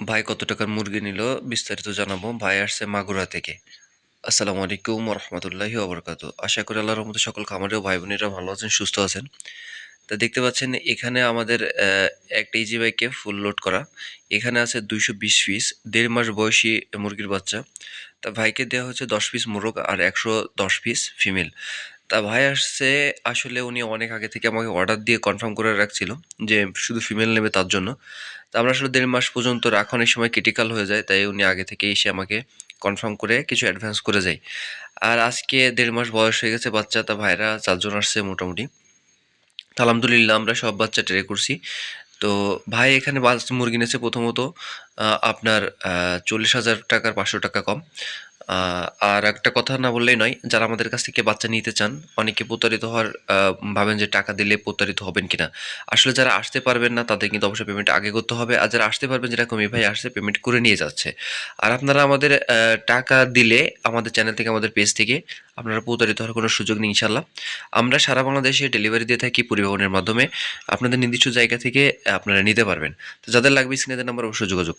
ভাই কত টাকার মুরগি নিল বিস্তারিত জানাব। ভাই আসছে মাগুরা থেকে। আসসালামু আলাইকুম রহমতুল্লাহি ওবরকাতু। আশা করি আল্লাহর রহমতে সকল খামারেও ভাই বোনেরা ভালো আছেন, সুস্থ আছেন। তা দেখতে পাচ্ছেন এখানে আমাদের একটা ইজি বাইকে ফুল লোড করা। এখানে আছে দুইশো বিশ পিস দেড় মাস বয়সী মুরগির বাচ্চা। তা ভাইকে দেওয়া হচ্ছে দশ পিস মোরগ আর একশো দশ পিস ফিমেল তা ভাই আসছে, আসলে উনি অনেক আগে থেকে আমাকে অর্ডার দিয়ে কনফার্ম করে রাখছিল যে শুধু ফিমেল নেবে তার জন্য। তা আমরা আসলে দেড় মাস পর্যন্ত রাখা অনেক সময় ক্রিটিক্যাল হয়ে যায়, তাই উনি আগে থেকে এসে আমাকে কনফার্ম করে কিছু অ্যাডভান্স করে যায়। আর আজকে দেড় মাস বয়স হয়ে গেছে বাচ্চা, তা ভাইরা চারজন আসছে মোটামুটি। আলহামদুলিল্লাহ আমরা সব বাচ্চা ট্রে করছি। তো ভাই এখানে মুরগি নিয়েছে প্রথমত। আপনার চল্লিশ হাজার টাকার পাঁচশো টাকা কম। আর একটা কথা না বললেই নয়, যারা আমাদের কাছ থেকে বাচ্চা নিতে চান, অনেকে প্রতারিত হওয়ার ভাবেন যে টাকা দিলে প্রতারিত হবেন কিনা। আসলে যারা আসতে পারবেন না, তাদের কিন্তু অবশ্যই পেমেন্ট আগে করতে হবে। আর যারা আসতে পারবেন, যেরকম এই ভাই আসছে পেমেন্ট করে নিয়ে যাচ্ছে। আর আপনারা আমাদের টাকা দিলে আমাদের চ্যানেল থেকে, আমাদের পেজ থেকে আপনারা প্রতারিত হওয়ার কোনো সুযোগ নেই ইনশাল্লাহ আমরা সারা বাংলাদেশে ডেলিভারি দিয়ে থাকি পরিবহনের মাধ্যমে। আপনাদের নির্দিষ্ট জায়গা থেকে আপনারা নিতে পারবেন। তো যাদের লাগবে স্ক্রিনে নাম্বার অবশ্যই যোগাযোগ